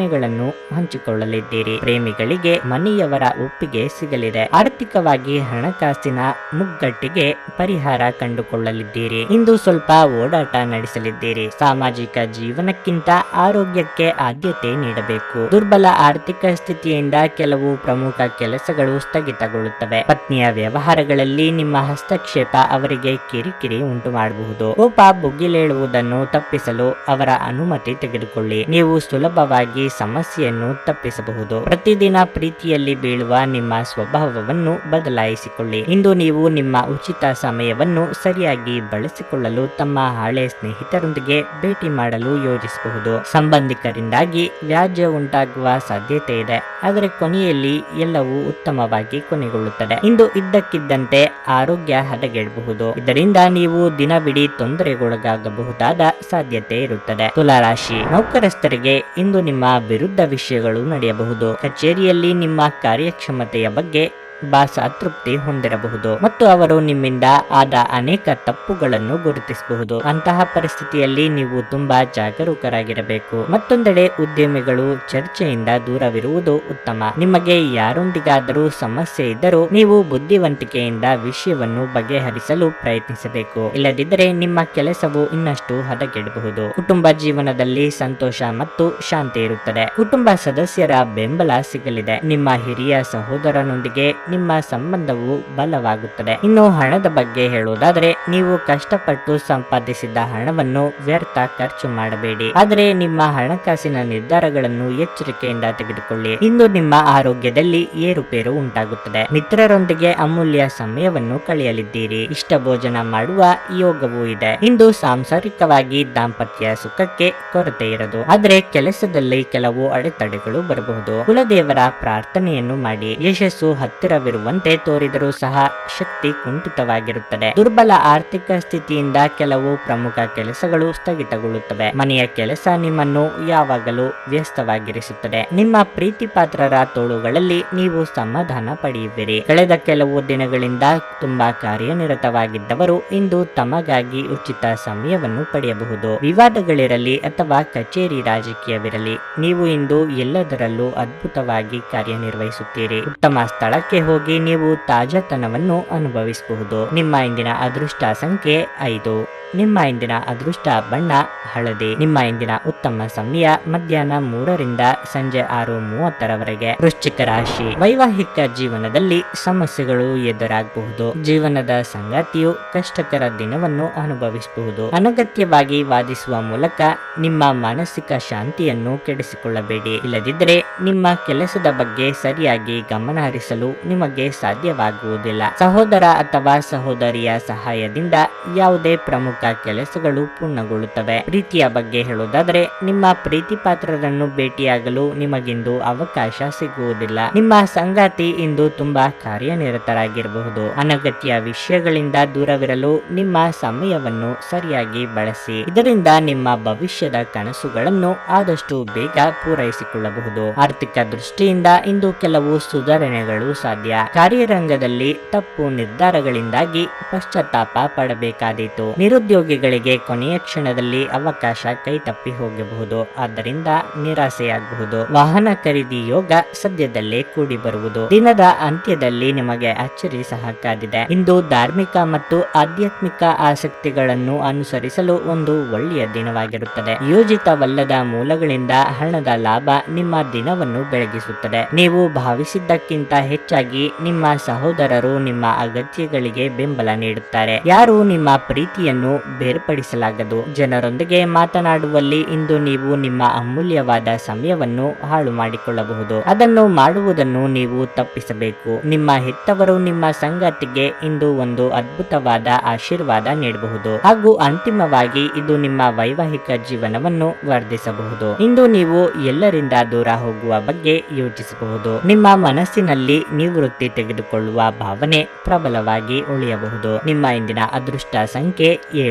ಭಾವನೆಗಳನ್ನು ಹಂಚಿಕೊಳ್ಳಲಿದ್ದೀರಿ. ಪ್ರೇಮಿಗಳಿಗೆ ಮನೆಯವರ ಒಪ್ಪಿಗೆ ಸಿಗಲಿದೆ. ಆರ್ಥಿಕವಾಗಿ ಹಣಕಾಸಿನ ಮುಗ್ಗಟ್ಟಿಗೆ ಪರಿಹಾರ ಕಂಡುಕೊಳ್ಳಲಿದ್ದೀರಿ. ಇಂದು ಸ್ವಲ್ಪ ಓಡಾಟ ನಡೆಸಲಿದ್ದೀರಿ. ಸಾಮಾಜಿಕ ಜೀವನಕ್ಕಿಂತ ಆರೋಗ್ಯಕ್ಕೆ ಆದ್ಯತೆ ನೀಡಬೇಕು. ದುರ್ಬಲ ಆರ್ಥಿಕ ಸ್ಥಿತಿಯಿಂದ ಕೆಲವು ಪ್ರಮುಖ ಕೆಲಸಗಳು ಸ್ಥಗಿತಗೊಳ್ಳುತ್ತವೆ. ಪತ್ನಿಯ ವ್ಯವಹಾರಗಳಲ್ಲಿ ನಿಮ್ಮ ಹಸ್ತಕ್ಷೇಪ ಅವರಿಗೆ ಕಿರಿಕಿರಿ ಉಂಟು ಮಾಡಬಹುದು ಕೋಪ ಬುಗ್ಗಿಲೇಳುವುದನ್ನು ತಪ್ಪಿಸಲು ಅವರ ಅನುಮತಿ ತೆಗೆದುಕೊಳ್ಳಿ. ನೀವು ಸುಲಭವಾಗಿ ಸಮಸ್ಯೆಯನ್ನು ತಪ್ಪಿಸಬಹುದು. ಪ್ರತಿದಿನ ಪ್ರೀತಿಯಲ್ಲಿ ಬೀಳುವ ನಿಮ್ಮ ಸ್ವಭಾವವನ್ನು ಬದಲಾಯಿಸಿಕೊಳ್ಳಿ. ಇಂದು ನೀವು ನಿಮ್ಮ ಉಚಿತ ಸಮಯವನ್ನು ಸರಿಯಾಗಿ ಬಳಸಿಕೊಳ್ಳಲು ತಮ್ಮ ಹಳೆ ಸ್ನೇಹಿತರೊಂದಿಗೆ ಭೇಟಿ ಮಾಡಲು ಯೋಜಿಸಬಹುದು. ಸಂಬಂಧಿಕರಿಂದಾಗಿ ವ್ಯಾಜ್ಯ ಉಂಟಾಗುವ ಸಾಧ್ಯತೆ ಇದೆ. ಆದರೆ ಕೊನೆಯಲ್ಲಿ ಎಲ್ಲವೂ ಉತ್ತಮವಾಗಿ ಕೊನೆಗೊಳ್ಳುತ್ತದೆ. ಇಂದು ಇದ್ದಕ್ಕಿದ್ದಂತೆ ಆರೋಗ್ಯ ಹದಗೆಡಬಹುದು. ಇದರಿಂದ ನೀವು ದಿನವಿಡೀ ತೊಂದರೆಗೊಳಗಾಗಬಹುದಾದ ಸಾಧ್ಯತೆ ಇರುತ್ತದೆ. ತುಲಾರಾಶಿ ನೌಕರಸ್ಥರಿಗೆ ಇಂದು ನಿಮ್ಮ ವಿರುದ್ಧ ವಿಷಯಗಳು ನಡೆಯಬಹುದು. ಕಚೇರಿಯಲ್ಲಿ ನಿಮ್ಮ ಕಾರ್ಯಕ್ಷಮತೆಯ ಬಗ್ಗೆ ಬಾಸ್ ಅತೃಪ್ತಿ ಹೊಂದಿರಬಹುದು ಮತ್ತು ಅವರು ನಿಮ್ಮಿಂದ ಆದ ಅನೇಕ ತಪ್ಪುಗಳನ್ನು ಗುರುತಿಸಬಹುದು. ಅಂತಹ ಪರಿಸ್ಥಿತಿಯಲ್ಲಿ ನೀವು ತುಂಬಾ ಜಾಗರೂಕರಾಗಿರಬೇಕು. ಮತ್ತೊಂದೆಡೆ ಉದ್ಯಮಿಗಳು ಚರ್ಚೆಯಿಂದ ದೂರವಿರುವುದು ಉತ್ತಮ. ನಿಮಗೆ ಯಾರೊಂದಿಗಾದರೂ ಸಮಸ್ಯೆ ಇದ್ದರೂ ನೀವು ಬುದ್ಧಿವಂತಿಕೆಯಿಂದ ವಿಷಯವನ್ನು ಬಗೆಹರಿಸಲು ಪ್ರಯತ್ನಿಸಬೇಕು. ಇಲ್ಲದಿದ್ದರೆ ನಿಮ್ಮ ಕೆಲಸವು ಇನ್ನಷ್ಟು ಹದಗೆಡಬಹುದು. ಕುಟುಂಬ ಜೀವನದಲ್ಲಿ ಸಂತೋಷ ಮತ್ತು ಶಾಂತಿ ಇರುತ್ತದೆ. ಕುಟುಂಬ ಸದಸ್ಯರ ಬೆಂಬಲ ಸಿಗಲಿದೆ. ನಿಮ್ಮ ಹಿರಿಯ ಸಹೋದರನೊಂದಿಗೆ ನಿಮ್ಮ ಸಂಬಂಧವು ಬಲವಾಗುತ್ತದೆ. ಇನ್ನು ಹಣದ ಬಗ್ಗೆ ಹೇಳುವುದಾದರೆ, ನೀವು ಕಷ್ಟಪಟ್ಟು ಸಂಪಾದಿಸಿದ ಹಣವನ್ನು ವ್ಯರ್ಥ ಖರ್ಚು ಮಾಡಬೇಡಿ. ಆದರೆ ನಿಮ್ಮ ಹಣಕಾಸಿನ ನಿರ್ಧಾರಗಳನ್ನು ಎಚ್ಚರಿಕೆಯಿಂದ ತೆಗೆದುಕೊಳ್ಳಿ. ಇಂದು ನಿಮ್ಮ ಆರೋಗ್ಯದಲ್ಲಿ ಏರುಪೇರು ಉಂಟಾಗುತ್ತದೆ. ಮಿತ್ರರೊಂದಿಗೆ ಅಮೂಲ್ಯ ಸಮಯವನ್ನು ಕಳೆಯಲಿದ್ದೀರಿ. ಇಷ್ಟ ಭೋಜನ ಮಾಡುವ ಯೋಗವೂ ಇದೆ. ಇಂದು ಸಾಂಸಾರಿಕವಾಗಿ ದಾಂಪತ್ಯ ಸುಖಕ್ಕೆ ಕೊರತೆ ಇರದು. ಆದರೆ ಕೆಲಸದಲ್ಲಿ ಕೆಲವು ಅಡೆತಡೆಗಳು ಬರಬಹುದು. ಕುಲದೇವರ ಪ್ರಾರ್ಥನೆಯನ್ನು ಮಾಡಿ. ಯಶಸ್ಸು ಹತ್ತಿರವಿರುವಂತೆ ತೋರಿದರೂ ಸಹ ಶಕ್ತಿ ಕುಂಠಿತವಾಗಿರುತ್ತದೆ. ದುರ್ಬಲ ಆರ್ಥಿಕ ಸ್ಥಿತಿಯಿಂದ ಕೆಲವು ಪ್ರಮುಖ ಕೆಲಸಗಳು ಸ್ಥಗಿತಗೊಳ್ಳುತ್ತವೆ. ಮನೆಯ ಕೆಲಸ ನಿಮ್ಮನ್ನು ಯಾವಾಗಲೂ ವ್ಯಸ್ತವಾಗಿರಿಸುತ್ತದೆ. ನಿಮ್ಮ ಪ್ರೀತಿ ಪಾತ್ರರ ತೋಳುಗಳಲ್ಲಿ ನೀವು ಸಮಾಧಾನ ಪಡೆಯುವಿರಿ. ಕಳೆದ ಕೆಲವು ದಿನಗಳಿಂದ ತುಂಬಾ ಕಾರ್ಯನಿರತವಾಗಿದ್ದವರು ಇಂದು ತಮಗಾಗಿ ಉಚಿತ ಸಮಯವನ್ನು ಪಡೆಯಬಹುದು. ವಿವಾದಗಳಿರಲಿ ಅಥವಾ ಕಚೇರಿ ರಾಜಕೀಯವಿರಲಿ, ನೀವು ಇಂದು ಎಲ್ಲದರಲ್ಲೂ ಅದ್ಭುತವಾಗಿ ಕಾರ್ಯನಿರ್ವಹಿಸುತ್ತೀರಿ. ಉತ್ತಮ ಸ್ಥಳಕ್ಕೆ ಹೋಗಿ ನೀವು ತಾಜಾತನವನ್ನು ಅನುಭವಿಸಬಹುದು. ನಿಮ್ಮ ಇಂದಿನ ಅದೃಷ್ಟ ಸಂಖ್ಯೆ ಐದು. ನಿಮ್ಮ ಇಂದಿನ ಅದೃಷ್ಟ ಬಣ್ಣ ಹಳದಿ. ನಿಮ್ಮ ಇಂದಿನ ಉತ್ತಮ ಸಮಯ ಮಧ್ಯಾಹ್ನ ಮೂರರಿಂದ ಸಂಜೆ ಆರು ಮೂವತ್ತರವರೆಗೆ. ವೃಶ್ಚಿಕ ರಾಶಿ. ವೈವಾಹಿಕ ಜೀವನದಲ್ಲಿ ಸಮಸ್ಯೆಗಳು ಎದುರಾಗಬಹುದು. ಜೀವನದ ಸಂಗಾತಿಯು ಕಷ್ಟಕರ ದಿನವನ್ನು ಅನುಭವಿಸಬಹುದು. ಅನಗತ್ಯವಾಗಿ ವಾದಿಸುವ ಮೂಲಕ ನಿಮ್ಮ ಮಾನಸಿಕ ಶಾಂತಿಯನ್ನು ಕೆಡಿಸಿಕೊಳ್ಳಬೇಡಿ. ಇಲ್ಲದಿದ್ದರೆ ನಿಮ್ಮ ಕೆಲಸದ ಬಗ್ಗೆ ಸರಿಯಾಗಿ ಗಮನ ಹರಿಸಲು ನಿಮಗೆ ಸಾಧ್ಯವಾಗುವುದಿಲ್ಲ. ಸಹೋದರ ಅಥವಾ ಸಹೋದರಿಯ ಸಹಾಯದಿಂದ ಯಾವುದೇ ಪ್ರಮುಖ ಪ್ರಮುಖ ಕೆಲಸಗಳು ಪೂರ್ಣಗೊಳ್ಳುತ್ತವೆ. ಪ್ರೀತಿಯ ಬಗ್ಗೆ ಹೇಳುವುದಾದರೆ, ನಿಮ್ಮ ಪ್ರೀತಿ ಪಾತ್ರರನ್ನು ಭೇಟಿಯಾಗಲು ನಿಮಗಿಂದು ಅವಕಾಶ ಸಿಗುವುದಿಲ್ಲ. ನಿಮ್ಮ ಸಂಗಾತಿ ಇಂದು ತುಂಬಾ ಕಾರ್ಯನಿರತರಾಗಿರಬಹುದು. ಅನಗತ್ಯ ವಿಷಯಗಳಿಂದ ದೂರವಿರಲು ನಿಮ್ಮ ಸಮಯವನ್ನು ಸರಿಯಾಗಿ ಬಳಸಿ. ಇದರಿಂದ ನಿಮ್ಮ ಭವಿಷ್ಯದ ಕನಸುಗಳನ್ನು ಆದಷ್ಟು ಬೇಗ ಪೂರೈಸಿಕೊಳ್ಳಬಹುದು. ಆರ್ಥಿಕ ದೃಷ್ಟಿಯಿಂದ ಇಂದು ಕೆಲವು ಸುಧಾರಣೆಗಳು ಸಾಧ್ಯ. ಕಾರ್ಯರಂಗದಲ್ಲಿ ತಪ್ಪು ನಿರ್ಧಾರಗಳಿಂದಾಗಿ ಪಶ್ಚಾತ್ತಾಪ ಪಡಬೇಕಾದೀತು. ನಿರುದ್ಯೋಗಿಗಳಿಗೆ ಕೊನೆಯ ಕ್ಷಣದಲ್ಲಿ ಅವಕಾಶ ಕೈ ತಪ್ಪಿ ಹೋಗಬಹುದು. ಆದ್ದರಿಂದ ನಿರಾಸೆಯಾಗಬಹುದು. ವಾಹನ ಖರೀದಿ ಯೋಗ ಸದ್ಯದಲ್ಲೇ ಕೂಡಿ ಬರುವುದು. ದಿನದ ಅಂತ್ಯದಲ್ಲಿ ನಿಮಗೆ ಅಚ್ಚರಿ ಸಹ ಕಾದಿದೆ ಇಂದು ಧಾರ್ಮಿಕ ಮತ್ತು ಆಧ್ಯಾತ್ಮಿಕ ಆಸಕ್ತಿಗಳನ್ನು ಅನುಸರಿಸಲು ಒಂದು ಒಳ್ಳೆಯ ದಿನವಾಗಿರುತ್ತದೆ. ಯೋಜಿತವಲ್ಲದ ಮೂಲಗಳಿಂದ ಹಣದ ಲಾಭ ನಿಮ್ಮ ದಿನವನ್ನು ಬೆಳಗಿಸುತ್ತದೆ. ನೀವು ಭಾವಿಸಿದ್ದಕ್ಕಿಂತ ಹೆಚ್ಚಾಗಿ ನಿಮ್ಮ ಸಹೋದರರು ನಿಮ್ಮ ಅಗತ್ಯಗಳಿಗೆ ಬೆಂಬಲ ನೀಡುತ್ತಾರೆ. ಯಾರು ನಿಮ್ಮ ಪ್ರೀತಿಯನ್ನು ಬೇರ್ಪಡಿಸಲಾಗದು. ಜನರೊಂದಿಗೆ ಮಾತನಾಡುವಲ್ಲಿ ಇಂದು ನೀವು ನಿಮ್ಮ ಅಮೂಲ್ಯವಾದ ಸಮಯವನ್ನು ಹಾಳು ಮಾಡಿಕೊಳ್ಳಬಹುದು. ಅದನ್ನು ಮಾಡುವುದನ್ನು ನೀವು ತಪ್ಪಿಸಬೇಕು. ನಿಮ್ಮ ಹೆತ್ತವರು ನಿಮ್ಮ ಸಂಗಾತಿಗೆ ಇಂದು ಒಂದು ಅದ್ಭುತವಾದ ಆಶೀರ್ವಾದ ನೀಡಬಹುದು. ಹಾಗೂ ಅಂತಿಮವಾಗಿ ಇದು ನಿಮ್ಮ ವೈವಾಹಿಕ ಜೀವನವನ್ನು ವರ್ಧಿಸಬಹುದು. ಇಂದು ನೀವು ಎಲ್ಲರಿಂದ ದೂರ ಹೋಗುವ ಬಗ್ಗೆ ಯೋಚಿಸಬಹುದು. ನಿಮ್ಮ ಮನಸ್ಸಿನಲ್ಲಿ ನಿವೃತ್ತಿ ತೆಗೆದುಕೊಳ್ಳುವ ಭಾವನೆ ಪ್ರಬಲವಾಗಿ ಉಳಿಯಬಹುದು. ನಿಮ್ಮ ಇಂದಿನ ಅದೃಷ್ಟ ಸಂಖ್ಯೆ ಏಳು.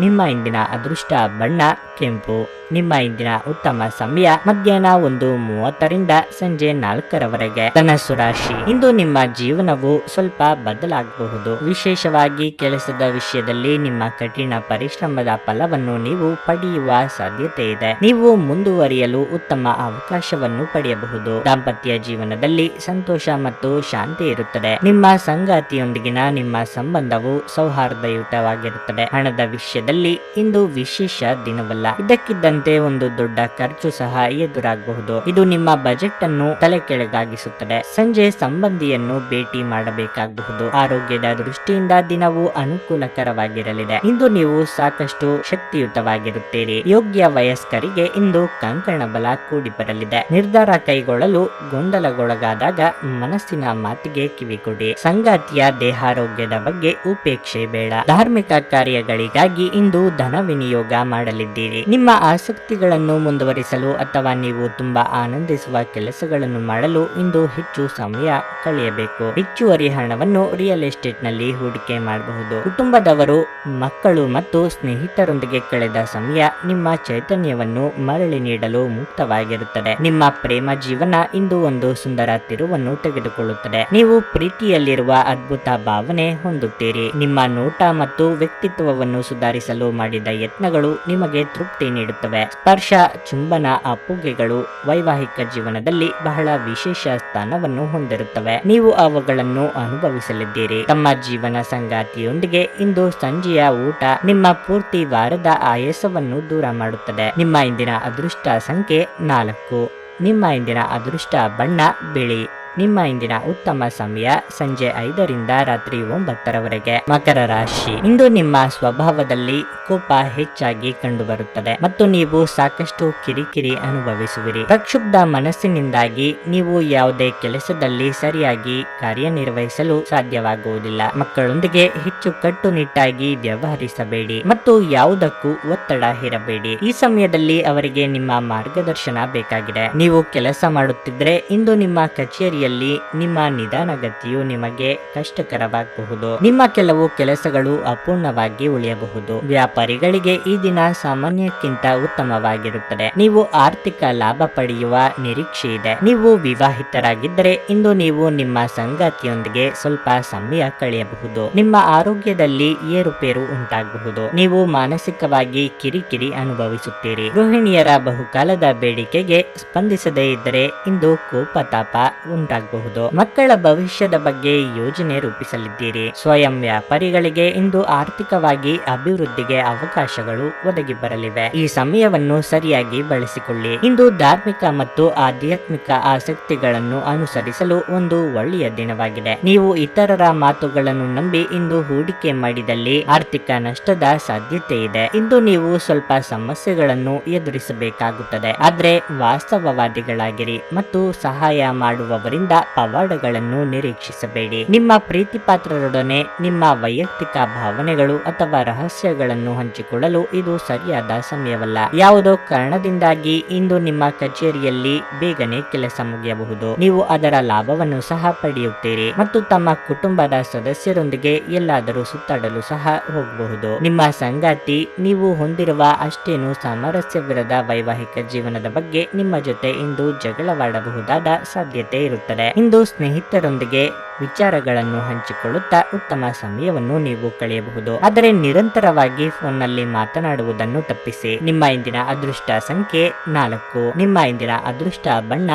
ನಿಮ್ಮ ಇಂದಿನ ಅದೃಷ್ಟ ಬಣ್ಣ, ಕೆಂಪು. ನಿಮ್ಮ ಇಂದಿನ ಉತ್ತಮ ಸಮಯ ಮಧ್ಯಾಹ್ನ ಒಂದು ಮೂವತ್ತರಿಂದ ಸಂಜೆ ನಾಲ್ಕರವರೆಗೆ. ಧನಸ್ಸು ರಾಶಿ. ಇಂದು ನಿಮ್ಮ ಜೀವನವು ಸ್ವಲ್ಪ ಬದಲಾಗಬಹುದು. ವಿಶೇಷವಾಗಿ ಕೆಲಸದ ವಿಷಯದಲ್ಲಿ ನಿಮ್ಮ ಕಠಿಣ ಪರಿಶ್ರಮದ ಫಲವನ್ನು ನೀವು ಪಡೆಯುವ ಸಾಧ್ಯತೆ ಇದೆ. ನೀವು ಮುಂದುವರಿಯಲು ಉತ್ತಮ ಅವಕಾಶವನ್ನು ಪಡೆಯಬಹುದು. ದಾಂಪತ್ಯ ಜೀವನದಲ್ಲಿ ಸಂತೋಷ ಮತ್ತು ಶಾಂತಿ ಇರುತ್ತದೆ. ನಿಮ್ಮ ಸಂಗಾತಿಯೊಂದಿಗಿನ ನಿಮ್ಮ ಸಂಬಂಧವು ಸೌಹಾರ್ದಯುತವಾಗಿರುತ್ತದೆ. ಹಣದ ವಿಷಯದಲ್ಲಿ ಇಂದು ವಿಶೇಷ ದಿನವಲ್ಲ. ಇದಕ್ಕಿದ್ದಂತೆ ಒಂದು ದೊಡ್ಡ ಖರ್ಚು ಸಹ ಎದುರಾಗಬಹುದು. ಇದು ನಿಮ್ಮ ಬಜೆಟ್ ಅನ್ನು ತಲೆ ಕೆಳಗಾಗಿಸುತ್ತದೆ ಸಂಜೆ ಸಂಬಂಧಿಯನ್ನು ಭೇಟಿ ಮಾಡಬೇಕಾಗಬಹುದು. ಆರೋಗ್ಯದ ದೃಷ್ಟಿಯಿಂದ ದಿನವು ಅನುಕೂಲಕರವಾಗಿರಲಿದೆ. ಇಂದು ನೀವು ಸಾಕಷ್ಟು ಶಕ್ತಿಯುತವಾಗಿರುತ್ತೀರಿ. ಯೋಗ್ಯ ವಯಸ್ಕರಿಗೆ ಇಂದು ಕಂಕಣ ಬಲ ಕೂಡಿ ಬರಲಿದೆ ನಿರ್ಧಾರ ಕೈಗೊಳ್ಳಲು ಗೊಂದಲಗೊಳಗಾದಾಗ ಮನಸ್ಸಿನ ಮಾತಿಗೆ ಕಿವಿಕೊಡಿ ಸಂಗಾತಿಯ ದೇಹಾರೋಗ್ಯದ ಬಗ್ಗೆ ಉಪೇಕ್ಷೆ ಬೇಡ. ಧಾರ್ಮಿಕ ಕಾರ್ಯಗಳಿಗಾಗಿ ಇಂದು ಧನ ವಿನಿಯೋಗ ಮಾಡಲಿದ್ದೀರಿ. ನಿಮ್ಮ ಆಸಕ್ತಿಗಳನ್ನು ಮುಂದುವರಿಸಲು ಅಥವಾ ನೀವು ತುಂಬಾ ಆನಂದಿಸುವ ಕೆಲಸಗಳನ್ನು ಮಾಡಲು ಇಂದು ಹೆಚ್ಚು ಸಮಯ ಕಳೆಯಬೇಕು. ಹೆಚ್ಚುವರಿ ಹಣವನ್ನು ರಿಯಲ್ ಎಸ್ಟೇಟ್ನಲ್ಲಿ ಹೂಡಿಕೆ ಮಾಡಬಹುದು. ಕುಟುಂಬದವರು, ಮಕ್ಕಳು ಮತ್ತು ಸ್ನೇಹಿತರೊಂದಿಗೆ ಕಳೆದ ಸಮಯ ನಿಮ್ಮ ಚೈತನ್ಯವನ್ನು ಮರಳಿ ನೀಡಲು ಮುಕ್ತವಾಗಿರುತ್ತದೆ. ನಿಮ್ಮ ಪ್ರೇಮ ಜೀವನ ಇಂದು ಒಂದು ಸುಂದರ ತಿರುವನ್ನು ತೆಗೆದುಕೊಳ್ಳುತ್ತದೆ. ನೀವು ಪ್ರೀತಿಯಲ್ಲಿರುವ ಅದ್ಭುತ ಭಾವನೆ ಹೊಂದುತ್ತೀರಿ. ನಿಮ್ಮ ನೋಟ ಮತ್ತು ವ್ಯಕ್ತಿತ್ವವನ್ನು ಸುಧಾರಿಸಲು ಮಾಡಿದ ಯತ್ನಗಳು ನಿಮಗೆ ತೃಪ್ತಿ ನೀಡುತ್ತವೆ. ಸ್ಪರ್ಶ, ಚುಂಬನ ಅಪ್ಪುಗೆಗಳು ವೈವಾಹಿಕ ಜೀವನದಲ್ಲಿ ಬಹಳ ವಿಶೇಷ ಸ್ಥಾನವನ್ನು ಹೊಂದಿರುತ್ತವೆ. ನೀವು ಅವುಗಳನ್ನು ಅನುಭವಿಸಲಿದ್ದೀರಿ. ತಮ್ಮ ಜೀವನ ಸಂಗಾತಿಯೊಂದಿಗೆ ಇಂದು ಸಂಜೆಯ ಊಟ ನಿಮ್ಮ ಪೂರ್ತಿ ವಾರದ ಆಯಾಸವನ್ನು ದೂರ ಮಾಡುತ್ತದೆ. ನಿಮ್ಮ ಇಂದಿನ ಅದೃಷ್ಟ ಸಂಖ್ಯೆ ನಾಲ್ಕು. ನಿಮ್ಮ ಇಂದಿನ ಅದೃಷ್ಟ ಬಣ್ಣ ಬಿಳಿ. ನಿಮ್ಮ ಇಂದಿನ ಉತ್ತಮ ಸಮಯ ಸಂಜೆ ಐದರಿಂದ ರಾತ್ರಿ ಒಂಬತ್ತರವರೆಗೆ. ಮಕರ ರಾಶಿ. ಇಂದು ನಿಮ್ಮ ಸ್ವಭಾವದಲ್ಲಿ ಕೋಪ ಹೆಚ್ಚಾಗಿ ಕಂಡುಬರುತ್ತದೆ. ಮತ್ತು ನೀವು ಸಾಕಷ್ಟು ಕಿರಿಕಿರಿ ಅನುಭವಿಸುವಿರಿ. ಪ್ರಕ್ಷುಬ್ಧ ಮನಸ್ಸಿನಿಂದಾಗಿ ನೀವು ಯಾವುದೇ ಕೆಲಸದಲ್ಲಿ ಸರಿಯಾಗಿ ಕಾರ್ಯನಿರ್ವಹಿಸಲು ಸಾಧ್ಯವಾಗುವುದಿಲ್ಲ. ಮಕ್ಕಳೊಂದಿಗೆ ಹೆಚ್ಚು ಕಟ್ಟುನಿಟ್ಟಾಗಿ ವ್ಯವಹರಿಸಬೇಡಿ. ಮತ್ತು ಯಾವುದಕ್ಕೂ ಒತ್ತಡ ಹೇರಬೇಡಿ. ಈ ಸಮಯದಲ್ಲಿ ಅವರಿಗೆ ನಿಮ್ಮ ಮಾರ್ಗದರ್ಶನ ಬೇಕಾಗಿದೆ. ನೀವು ಕೆಲಸ ಮಾಡುತ್ತಿದ್ರೆ ಇಂದು ನಿಮ್ಮ ನಿಮ್ಮ ನಿಧಾನಗತಿಯು ನಿಮಗೆ ಕಷ್ಟಕರವಾಗಬಹುದು. ನಿಮ್ಮ ಕೆಲವು ಕೆಲಸಗಳು ಅಪೂರ್ಣವಾಗಿ ಉಳಿಯಬಹುದು. ವ್ಯಾಪಾರಿಗಳಿಗೆ ಈ ದಿನ ಸಾಮಾನ್ಯಕ್ಕಿಂತ ಉತ್ತಮವಾಗಿರುತ್ತದೆ. ನೀವು ಆರ್ಥಿಕ ಲಾಭ ಪಡೆಯುವ ನಿರೀಕ್ಷೆ ಇದೆ. ನೀವು ವಿವಾಹಿತರಾಗಿದ್ದರೆ ಇಂದು ನೀವು ನಿಮ್ಮ ಸಂಗಾತಿಯೊಂದಿಗೆ ಸ್ವಲ್ಪ ಸಮಯ ಕಳೆಯಬಹುದು. ನಿಮ್ಮ ಆರೋಗ್ಯದಲ್ಲಿ ಏರುಪೇರು ಉಂಟಾಗಬಹುದು. ನೀವು ಮಾನಸಿಕವಾಗಿ ಕಿರಿಕಿರಿ ಅನುಭವಿಸುತ್ತೀರಿ. ಗೃಹಿಣಿಯರ ಬಹುಕಾಲದ ಬೇಡಿಕೆಗೆ ಸ್ಪಂದಿಸದೇ ಇದ್ದರೆ ಇಂದು ಕೋಪತಾಪ ಮಕ್ಕಳ ಭವಿಷ್ಯದ ಬಗ್ಗೆ ಯೋಜನೆ ರೂಪಿಸಲಿದ್ದೀರಿ. ಸ್ವಯಂ ವ್ಯಾಪಾರಿಗಳಿಗೆ ಇಂದು ಆರ್ಥಿಕವಾಗಿ ಅಭಿವೃದ್ಧಿಗೆ ಅವಕಾಶಗಳು ಒದಗಿ ಬರಲಿವೆ. ಈ ಸಮಯವನ್ನು ಸರಿಯಾಗಿ ಬಳಸಿಕೊಳ್ಳಿ. ಇಂದು ಧಾರ್ಮಿಕ ಮತ್ತು ಆಧ್ಯಾತ್ಮಿಕ ಆಸಕ್ತಿಗಳನ್ನು ಅನುಸರಿಸಲು ಒಂದು ಒಳ್ಳೆಯ ದಿನವಾಗಿದೆ. ನೀವು ಇತರರ ಮಾತುಗಳನ್ನು ನಂಬಿ ಇಂದು ಹೂಡಿಕೆ ಮಾಡಿದಲ್ಲಿ ಆರ್ಥಿಕ ನಷ್ಟದ ಸಾಧ್ಯತೆ ಇದೆ. ಇಂದು ನೀವು ಸ್ವಲ್ಪ ಸಮಸ್ಯೆಗಳನ್ನು ಎದುರಿಸಬೇಕಾಗುತ್ತದೆ. ಆದ್ರೆ ವಾಸ್ತವವಾದಿಗಳಾಗಿರಿ ಮತ್ತು ಸಹಾಯ ಮಾಡುವವರಿಂದ ಅವರಿಂದ ಪವಾಡಗಳನ್ನು ನಿರೀಕ್ಷಿಸಬೇಡಿ. ನಿಮ್ಮ ಪ್ರೀತಿಪಾತ್ರರೊಡನೆ ನಿಮ್ಮ ವೈಯಕ್ತಿಕ ಭಾವನೆಗಳು ಅಥವಾ ರಹಸ್ಯಗಳನ್ನು ಹಂಚಿಕೊಳ್ಳಲು ಇದು ಸರಿಯಾದ ಸಮಯವಲ್ಲ. ಯಾವುದೋ ಕಾರಣದಿಂದಾಗಿ ಇಂದು ನಿಮ್ಮ ಕಚೇರಿಯಲ್ಲಿ ಬೇಗನೆ ಕೆಲಸ ಮುಗಿಯಬಹುದು. ನೀವು ಅದರ ಲಾಭವನ್ನು ಸಹ ಪಡೆಯುತ್ತೀರಿ ಮತ್ತು ತಮ್ಮ ಕುಟುಂಬದ ಸದಸ್ಯರೊಂದಿಗೆ ಎಲ್ಲಾದರೂ ಸುತ್ತಾಡಲು ಸಹ ಹೋಗಬಹುದು. ನಿಮ್ಮ ಸಂಗಾತಿ ನೀವು ಹೊಂದಿರುವ ಅಷ್ಟೇನು ಸಾಮರಸ್ಯವಿರದ ವೈವಾಹಿಕ ಜೀವನದ ಬಗ್ಗೆ ನಿಮ್ಮ ಜೊತೆ ಇಂದು ಜಗಳವಾಡಬಹುದಾದ ಸಾಧ್ಯತೆ ಇರುತ್ತದೆ. ಇಂದು ಸ್ನೇಹಿತರೊಂದಿಗೆ ವಿಚಾರಗಳನ್ನು ಹಂಚಿಕೊಳ್ಳುತ್ತಾ ಉತ್ತಮ ಸಮಯವನ್ನು ನೀವು ಕಳೆಯಬಹುದು. ಆದರೆ ನಿರಂತರವಾಗಿ ಫೋನ್ನಲ್ಲಿ ಮಾತನಾಡುವುದನ್ನು ತಪ್ಪಿಸಿ. ನಿಮ್ಮ ಇಂದಿನ ಅದೃಷ್ಟ ಸಂಖ್ಯೆ ನಾಲ್ಕು. ನಿಮ್ಮ ಇಂದಿನ ಅದೃಷ್ಟ ಬಣ್ಣ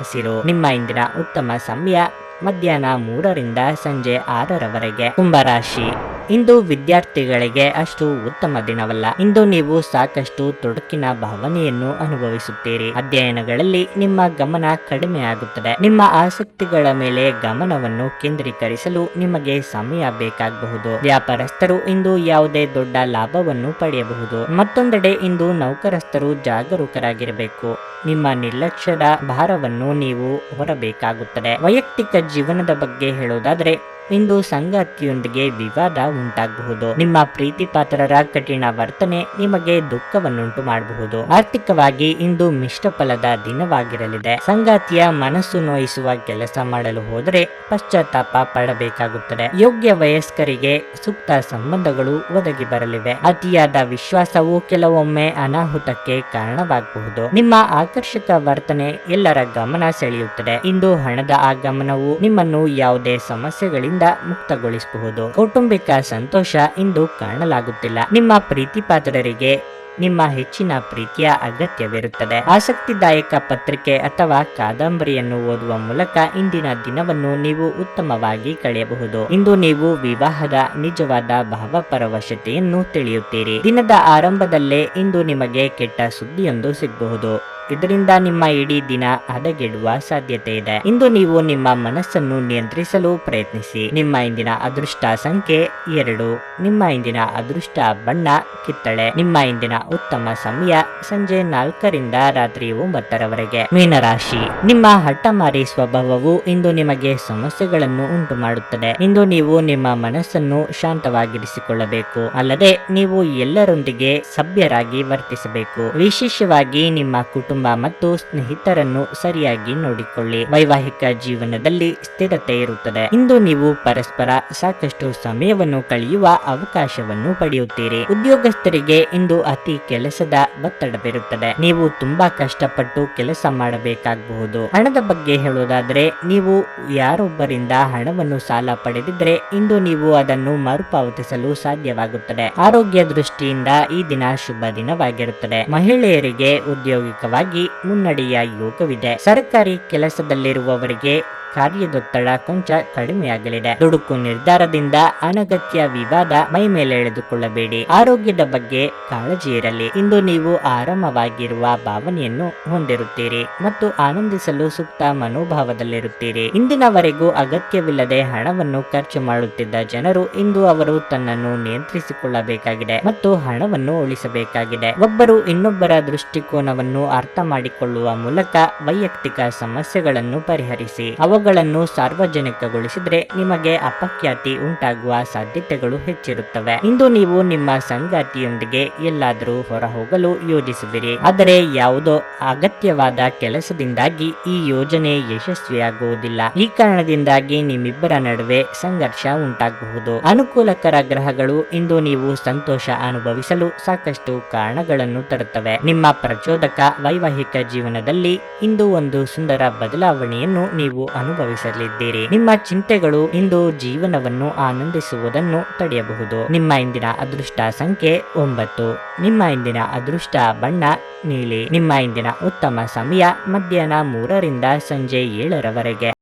ಹಸಿರು. ನಿಮ್ಮ ಇಂದಿನ ಉತ್ತಮ ಸಮಯ ಮಧ್ಯಾಹ್ನ ಮೂರರಿಂದ ಸಂಜೆ ಆರರವರೆಗೆ ಕುಂಭರಾಶಿ. ಇಂದು ವಿದ್ಯಾರ್ಥಿಗಳಿಗೆ ಅಷ್ಟು ಉತ್ತಮ ದಿನವಲ್ಲ. ಇಂದು ನೀವು ಸಾಕಷ್ಟು ತೊಡಕಿನ ಭಾವನೆಯನ್ನು ಅನುಭವಿಸುತ್ತೀರಿ. ಅಧ್ಯಯನಗಳಲ್ಲಿ ನಿಮ್ಮ ಗಮನ ಕಡಿಮೆಯಾಗುತ್ತದೆ. ನಿಮ್ಮ ಆಸಕ್ತಿಗಳ ಮೇಲೆ ಗಮನವನ್ನು ಕೇಂದ್ರೀಕರಿಸಲು ನಿಮಗೆ ಸಮಯ ಬೇಕಾಗಬಹುದು. ವ್ಯಾಪಾರಸ್ಥರು ಇಂದು ಯಾವುದೇ ದೊಡ್ಡ ಲಾಭವನ್ನು ಪಡೆಯಬಹುದು. ಮತ್ತೊಂದೆಡೆ ಇಂದು ನೌಕರಸ್ಥರು ಜಾಗರೂಕರಾಗಿರಬೇಕು. ನಿಮ್ಮ ನಿರ್ಲಕ್ಷ್ಯದ ಭಾರವನ್ನು ನೀವು ಹೊರಬೇಕಾಗುತ್ತದೆ. ವೈಯಕ್ತಿಕ ಜೀವನದ ಬಗ್ಗೆ ಹೇಳೋದಾದ್ರೆ ಇಂದು ಸಂಗಾತಿಯೊಂದಿಗೆ ವಿವಾದ ಉಂಟಾಗಬಹುದು. ನಿಮ್ಮ ಪ್ರೀತಿ ಪಾತ್ರರ ಕಠಿಣ ವರ್ತನೆ ನಿಮಗೆ ದುಃಖವನ್ನುಂಟು ಮಾಡಬಹುದು. ಆರ್ಥಿಕವಾಗಿ ಇಂದು ಮಿಶ್ರ ಫಲದ ದಿನವಾಗಿರಲಿದೆ. ಸಂಗಾತಿಯ ಮನಸ್ಸು ನೋಯಿಸುವ ಕೆಲಸ ಮಾಡಲು ಹೋದರೆ ಪಶ್ಚಾತ್ತಾಪ ಪಡಬೇಕಾಗುತ್ತದೆ. ಯೋಗ್ಯ ವಯಸ್ಕರಿಗೆ ಸೂಕ್ತ ಸಂಬಂಧಗಳು ಒದಗಿ ಬರಲಿವೆ. ಅತಿಯಾದ ವಿಶ್ವಾಸವು ಕೆಲವೊಮ್ಮೆ ಅನಾಹುತಕ್ಕೆ ಕಾರಣವಾಗಬಹುದು. ನಿಮ್ಮ ಆಕರ್ಷಕ ವರ್ತನೆ ಎಲ್ಲರ ಗಮನ ಸೆಳೆಯುತ್ತದೆ. ಇಂದು ಹಣದ ಆಗಮನವು ನಿಮ್ಮನ್ನು ಯಾವುದೇ ಸಮಸ್ಯೆಗಳಿಂದ ಮುಕ್ತಗೊಳಿಸಬಹುದು. ಕೌಟುಂಬಿಕ ಸಂತೋಷ ಇಂದು ಕಾಣಲಾಗುತ್ತಿಲ್ಲ. ನಿಮ್ಮ ಪ್ರೀತಿ ಪಾತ್ರರಿಗೆ ನಿಮ್ಮ ಹೆಚ್ಚಿನ ಪ್ರೀತಿಯ ಅಗತ್ಯವಿರುತ್ತದೆ. ಆಸಕ್ತಿದಾಯಕ ಪತ್ರಿಕೆ ಅಥವಾ ಕಾದಂಬರಿಯನ್ನು ಓದುವ ಮೂಲಕ ಇಂದಿನ ದಿನವನ್ನು ನೀವು ಉತ್ತಮವಾಗಿ ಕಳೆಯಬಹುದು. ಇಂದು ನೀವು ವಿವಾಹದ ನಿಜವಾದ ಭಾವಪರವಶತೆಯನ್ನು ತಿಳಿಯುತ್ತೀರಿ. ದಿನದ ಆರಂಭದಲ್ಲೇ ಇಂದು ನಿಮಗೆ ಕೆಟ್ಟ ಸುದ್ದಿಯೊಂದು ಸಿಗಬಹುದು. ಇದರಿಂದ ನಿಮ್ಮ ಇಡೀ ದಿನ ಹದಗೆಡುವ ಸಾಧ್ಯತೆ ಇದೆ ಇಂದು ನೀವು ನಿಮ್ಮ ಮನಸ್ಸನ್ನು ನಿಯಂತ್ರಿಸಲು ಪ್ರಯತ್ನಿಸಿ. ನಿಮ್ಮ ಇಂದಿನ ಅದೃಷ್ಟ ಸಂಖ್ಯೆ ಎರಡು. ನಿಮ್ಮ ಇಂದಿನ ಅದೃಷ್ಟ ಬಣ್ಣ, ಕಿತ್ತಳೆ. ನಿಮ್ಮ ಇಂದಿನ ಉತ್ತಮ ಸಮಯ ಸಂಜೆ ನಾಲ್ಕರಿಂದ ರಾತ್ರಿ ಒಂಬತ್ತರವರೆಗೆ. ಮೀನರಾಶಿ. ನಿಮ್ಮ ಹಠಮಾರಿ ಸ್ವಭಾವವು ಇಂದು ನಿಮಗೆ ಸಮಸ್ಯೆಗಳನ್ನು ಉಂಟು ಮಾಡುತ್ತದೆ ಇಂದು ನೀವು ನಿಮ್ಮ ಮನಸ್ಸನ್ನು ಶಾಂತವಾಗಿರಿಸಿಕೊಳ್ಳಬೇಕು. ಅಲ್ಲದೆ ನೀವು ಎಲ್ಲರೊಂದಿಗೆ ಸಭ್ಯರಾಗಿ ವರ್ತಿಸಬೇಕು. ವಿಶೇಷವಾಗಿ ನಿಮ್ಮ ಕುಟುಂಬ ಮತ್ತು ಸ್ನೇಹಿತರನ್ನು ಸರಿಯಾಗಿ ನೋಡಿಕೊಳ್ಳಿ. ವೈವಾಹಿಕ ಜೀವನದಲ್ಲಿ ಸ್ಥಿರತೆ ಇರುತ್ತದೆ. ಇಂದು ನೀವು ಪರಸ್ಪರ ಸಾಕಷ್ಟು ಸಮಯವನ್ನು ಕಳೆಯುವ ಅವಕಾಶವನ್ನು ಪಡೆಯುತ್ತೀರಿ. ಉದ್ಯೋಗಸ್ಥರಿಗೆ ಇಂದು ಅತಿ ಕೆಲಸದ ಒತ್ತಡವಿರುತ್ತದೆ. ನೀವು ತುಂಬಾ ಕಷ್ಟಪಟ್ಟು ಕೆಲಸ ಮಾಡಬೇಕಾಗಬಹುದು. ಹಣದ ಬಗ್ಗೆ ಹೇಳುವುದಾದ್ರೆ, ನೀವು ಯಾರೊಬ್ಬರಿಂದ ಹಣವನ್ನು ಸಾಲ ಪಡೆದಿದ್ರೆ ಇಂದು ನೀವು ಅದನ್ನು ಮರುಪಾವತಿಸಲು ಸಾಧ್ಯವಾಗುತ್ತದೆ. ಆರೋಗ್ಯ ದೃಷ್ಟಿಯಿಂದ ಈ ದಿನ ಶುಭ ದಿನವಾಗಿರುತ್ತದೆ. ಮಹಿಳೆಯರಿಗೆ ಉದ್ಯೋಗಿಕವಾಗಿ ಮುನ್ನಡೆಯ ಯೋಗವಿದೆ. ಸರ್ಕಾರಿ ಕೆಲಸದಲ್ಲಿರುವವರಿಗೆ ಕಾರ್ಯದೊತ್ತಡ ಕೊಂಚ ಕಡಿಮೆಯಾಗಲಿದೆ. ದುಡುಕು ನಿರ್ಧಾರದಿಂದ ಅನಗತ್ಯ ವಿವಾದ ಮೈ ಮೇಲೆ ಎಳೆದುಕೊಳ್ಳಬೇಡಿ. ಆರೋಗ್ಯದ ಬಗ್ಗೆ ಕಾಳಜಿ ಇರಲಿ. ಇಂದು ನೀವು ಆರಾಮವಾಗಿರುವ ಭಾವನೆಯನ್ನು ಹೊಂದಿರುತ್ತೀರಿ ಮತ್ತು ಆನಂದಿಸಲು ಸೂಕ್ತ ಮನೋಭಾವದಲ್ಲಿರುತ್ತೀರಿ. ಇಂದಿನವರೆಗೂ ಅಗತ್ಯವಿಲ್ಲದೆ ಹಣವನ್ನು ಖರ್ಚು ಮಾಡುತ್ತಿದ್ದ ಜನರು ಇಂದು ಅವರು ತನ್ನನ್ನು ನಿಯಂತ್ರಿಸಿಕೊಳ್ಳಬೇಕಾಗಿದೆ ಮತ್ತು ಹಣವನ್ನು ಉಳಿಸಬೇಕಾಗಿದೆ. ಒಬ್ಬರು ಇನ್ನೊಬ್ಬರ ದೃಷ್ಟಿಕೋನವನ್ನು ಅರ್ಥ ಮಾಡಿಕೊಳ್ಳುವ ಮೂಲಕ ವೈಯಕ್ತಿಕ ಸಮಸ್ಯೆಗಳನ್ನು ಪರಿಹರಿಸಿ. ಅವುಗಳನ್ನು ಸಾರ್ವಜನಿಕಗೊಳಿಸಿದ್ರೆ ನಿಮಗೆ ಅಪಖ್ಯಾತಿ ಉಂಟಾಗುವ ಸಾಧ್ಯತೆಗಳು ಹೆಚ್ಚಿರುತ್ತವೆ. ಇಂದು ನೀವು ನಿಮ್ಮ ಸಂಗಾತಿಯೊಂದಿಗೆ ಎಲ್ಲಾದರೂ ಹೊರ ಹೋಗಲು ಯೋಜಿಸುವಿರಿ ಆದರೆ ಯಾವುದೋ ಅಗತ್ಯವಾದ ಕೆಲಸದಿಂದಾಗಿ ಈ ಯೋಜನೆ ಯಶಸ್ವಿಯಾಗುವುದಿಲ್ಲ. ಈ ಕಾರಣದಿಂದಾಗಿ ನಿಮ್ಮಿಬ್ಬರ ನಡುವೆ ಸಂಘರ್ಷ ಉಂಟಾಗಬಹುದು. ಅನುಕೂಲಕರ ಗ್ರಹಗಳು ಇಂದು ನೀವು ಸಂತೋಷ ಅನುಭವಿಸಲು ಸಾಕಷ್ಟು ಕಾರಣಗಳನ್ನು ತರುತ್ತವೆ. ನಿಮ್ಮ ಪ್ರಚೋದಕ ವೈವಾಹಿಕ ಜೀವನದಲ್ಲಿ ಇಂದು ಒಂದು ಸುಂದರ ಬದಲಾವಣೆಯನ್ನು ನೀವು ಅನುಭವಿಸಲಿದ್ದೀರಿ. ನಿಮ್ಮ ಚಿಂತೆಗಳು ಇಂದು ಜೀವನವನ್ನು ಆನಂದಿಸುವುದನ್ನು ತಡೆಯಬಹುದು. ನಿಮ್ಮ ಇಂದಿನ ಅದೃಷ್ಟ ಸಂಖ್ಯೆ ಒಂಬತ್ತು. ನಿಮ್ಮ ಇಂದಿನ ಅದೃಷ್ಟ ಬಣ್ಣ ನೀಲಿ. ನಿಮ್ಮ ಇಂದಿನ ಉತ್ತಮ ಸಮಯ ಮಧ್ಯಾಹ್ನ ಮೂರರಿಂದ ಸಂಜೆ ಏಳರವರೆಗೆ.